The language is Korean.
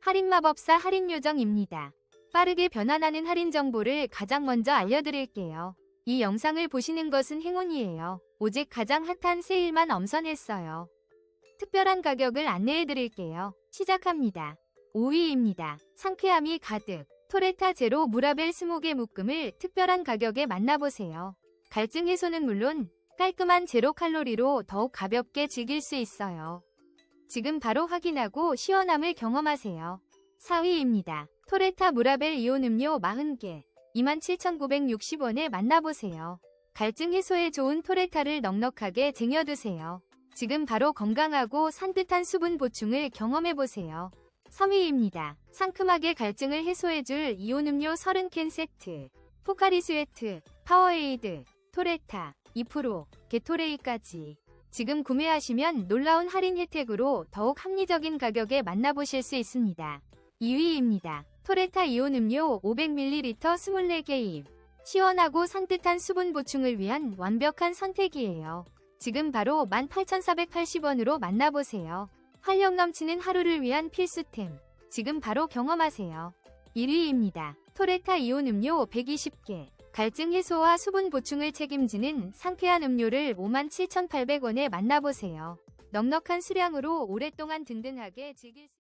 할인마법사 할인요정입니다. 빠르게 변환하는 할인 정보를 가장 먼저 알려드릴게요. 이 영상을 보시는 것은 행운이에요. 오직 가장 핫한 세일만 엄선했어요. 특별한 가격을 안내해드릴게요. 시작합니다. 5위입니다. 상쾌함이 가득. 토레타 제로 무라벨 20개 묶음을 특별한 가격에 만나보세요. 갈증 해소는 물론 깔끔한 제로 칼로리로 더욱 가볍게 즐길 수 있어요. 지금 바로 확인하고 시원함을 경험하세요. 4위입니다. 토레타 무라벨 이온 음료 40개 27,960원에 만나보세요. 갈증 해소에 좋은 토레타를 넉넉하게 쟁여두세요. 지금 바로 건강하고 산뜻한 수분 보충을 경험해보세요. 3위입니다. 상큼하게 갈증을 해소해줄 이온 음료 30캔 세트. 포카리 스웨트, 파워에이드, 토레타, 2%, 게토레이까지. 지금 구매하시면 놀라운 할인 혜택으로 더욱 합리적인 가격에 만나보실 수 있습니다. 2위입니다. 토레타 이온 음료 500ml 24개입. 시원하고 산뜻한 수분 보충을 위한 완벽한 선택이에요. 지금 바로 18,480원으로 만나보세요. 활력 넘치는 하루를 위한 필수템. 지금 바로 경험하세요. 1위입니다. 토레타 이온 음료 120개. 갈증 해소와 수분 보충을 책임지는 상쾌한 음료를 57,800원에 만나보세요. 넉넉한 수량으로 오랫동안 든든하게 즐길 수